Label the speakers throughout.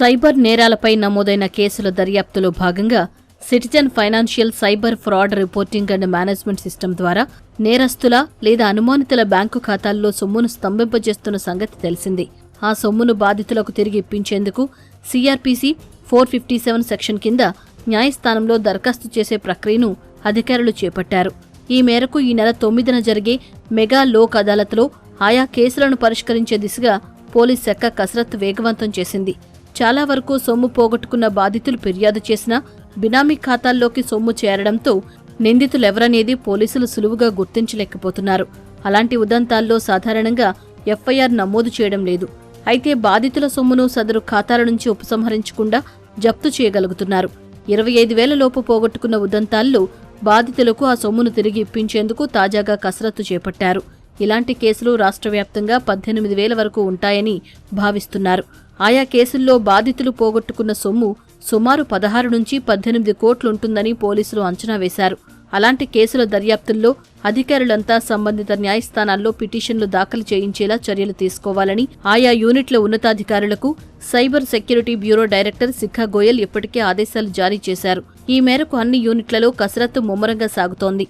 Speaker 1: Cyber నేరాలపై నమోదైన కేసుల దర్యాప్తులో భాగంగా citizen financial cyber fraud reporting and management system ద్వారా నేరస్తుల లేదా అనుమానితుల బ్యాంకు ఖాతాల్లో సొమ్మును స్తంభింపజేస్తున్న సంగతి తెలిసింది. ఆ సొమ్మును బాధితులకు తిరిగి ఇప్పించేందుకు CrPC four fifty seven section కింద న్యాయస్థానంలో దరఖాస్తు చేసే ప్రక్రియను అధికారులు చేపట్టారు. ఈ మేరకు ఈ నెల తొమ్మిదిన జరిగే మెగా లోక్ అదాలత్లో ఆయా కేసులను పరిష్కరించే దిశగా పోలీస్ శాఖ కసరత్తు వేగవంతం చేసింది. చాలా వరకు సొమ్ము పోగొట్టుకున్న బాధితులు ఫిర్యాదు చేసినా బినామీ ఖాతాల్లోకి సొమ్ము చేరడంతో నిందితులెవరనేది పోలీసులు సులువుగా గుర్తించలేకపోతున్నారు. అలాంటి ఉదంతాల్లో సాధారణంగా ఎఫ్ఐఆర్ నమోదు చేయడం లేదు. అయితే బాధితుల సొమ్మును సదరు ఖాతాల నుంచి ఉపసంహరించకుండా జప్తు చేయగలుగుతున్నారు. ఇరవై ఐదు వేల లోపు పోగొట్టుకున్న ఉదంతాల్లో బాధితులకు ఆ సొమ్మును తిరిగి ఇప్పించేందుకు తాజాగా కసరత్తు చేపట్టారు. ఇలాంటి కేసులు రాష్ట్ర వ్యాప్తంగా పద్దెనిమిది వేల వరకు ఉంటాయని భావిస్తున్నారు. ఆయా కేసుల్లో బాధితులు పోగొట్టుకున్న సొమ్ము సుమారు పదహారు నుంచి పద్దెనిమిది కోట్లుంటుందని పోలీసులు అంచనా వేశారు. అలాంటి కేసుల దర్యాప్తుల్లో అధికారులంతా సంబంధిత న్యాయస్థానాల్లో పిటిషన్లు దాఖలు చేయించేలా చర్యలు తీసుకోవాలని ఆయా యూనిట్ల ఉన్నతాధికారులకు cyber security bureau director Shikha Goyal ఇప్పటికే ఆదేశాలు జారీ చేశారు. ఈ మేరకు అన్ని యూనిట్లలో కసరత్తు ముమ్మరంగా సాగుతోంది.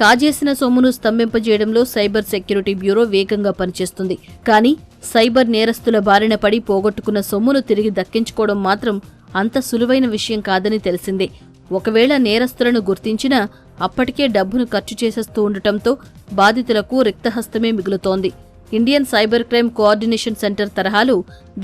Speaker 1: కాజేసిన సొమ్మును స్తంభింపజేయడంలో సైబర్ సెక్యూరిటీ బ్యూరో వేగంగా పనిచేస్తుంది. కానీ సైబర్ నేరస్తుల బారిన పడి పోగొట్టుకున్న సొమ్మును తిరిగి దక్కించుకోవడం మాత్రం అంత సులువైన విషయం కాదని తెలిసిందే. ఒకవేళ నేరస్తులను గుర్తించినా అప్పటికే డబ్బును ఖర్చు చేసేస్తూ ఉండటంతో బాధితులకు రిక్తహస్తమే మిగులుతోంది. Indian cyber crime coordination centre తరహాలు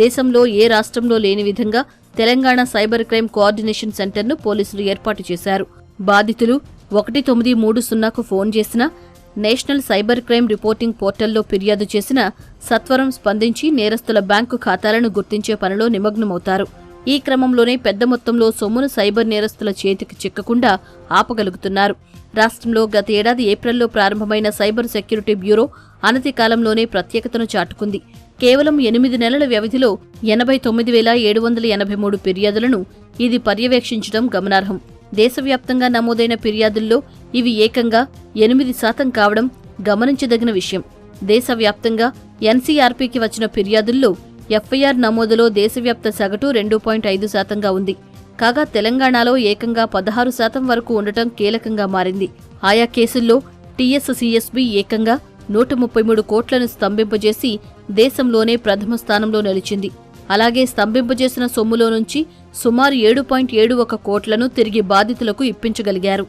Speaker 1: దేశంలో ఏ రాష్ట్రంలో లేని విధంగా తెలంగాణ సైబర్ క్రైమ్ కోఆర్డినేషన్ సెంటర్ను పోలీసులు ఏర్పాటు చేశారు. బాధితులు ఒకటి తొమ్మిది మూడు సున్నాకు ఫోన్ చేసినా నేషనల్ సైబర్ క్రైమ్ రిపోర్టింగ్ పోర్టల్లో ఫిర్యాదు చేసిన సత్వరం స్పందించి నేరస్తుల బ్యాంకు ఖాతాలను గుర్తించే పనిలో నిమగ్నమవుతారు. ఈ క్రమంలోనే పెద్ద మొత్తంలో సొమ్మును సైబర్ నేరస్తుల చేతికి చిక్కకుండా ఆపగలుగుతున్నారు. రాష్ట్రంలో గత ఏడాది ఏప్రిల్లో ప్రారంభమైన సైబర్ సెక్యూరిటీ బ్యూరో అనతి కాలంలోనే ప్రత్యేకతను చాటుకుంది. కేవలం ఎనిమిది నెలల వ్యవధిలో ఎనభై తొమ్మిది వేల ఏడు వందల ఎనభై మూడు ఫిర్యాదులను ఇది పర్యవేక్షించడం గమనార్హం. దేశవ్యాప్తంగా నమోదైన ఫిర్యాదుల్లో ఇవి ఏకంగా ఎనిమిది శాతం కావడం గమనించదగిన విషయం. దేశవ్యాప్తంగా ఎన్సీఆర్పీకి వచ్చిన ఫిర్యాదుల్లో ఎఫ్ఐఆర్ నమోదులో దేశవ్యాప్త సగటు రెండు పాయింట్ ఐదు శాతంగా ఉంది. కాగా తెలంగాణలో ఏకంగా పదహారు శాతం వరకు ఉండటం కీలకంగా మారింది. ఆయా కేసుల్లో టీఎస్సీఎస్బీ ఏకంగా నూట ముప్పై మూడు కోట్లను స్తంభింపజేసి దేశంలోనే ప్రథమ స్థానంలో నిలిచింది. అలాగే స్తంభింపజేసిన సొమ్ములో నుంచి సుమారు ఏడు పాయింట్ ఏడు ఒక కోట్లను తిరిగి బాధితులకు ఇప్పించగలిగారు.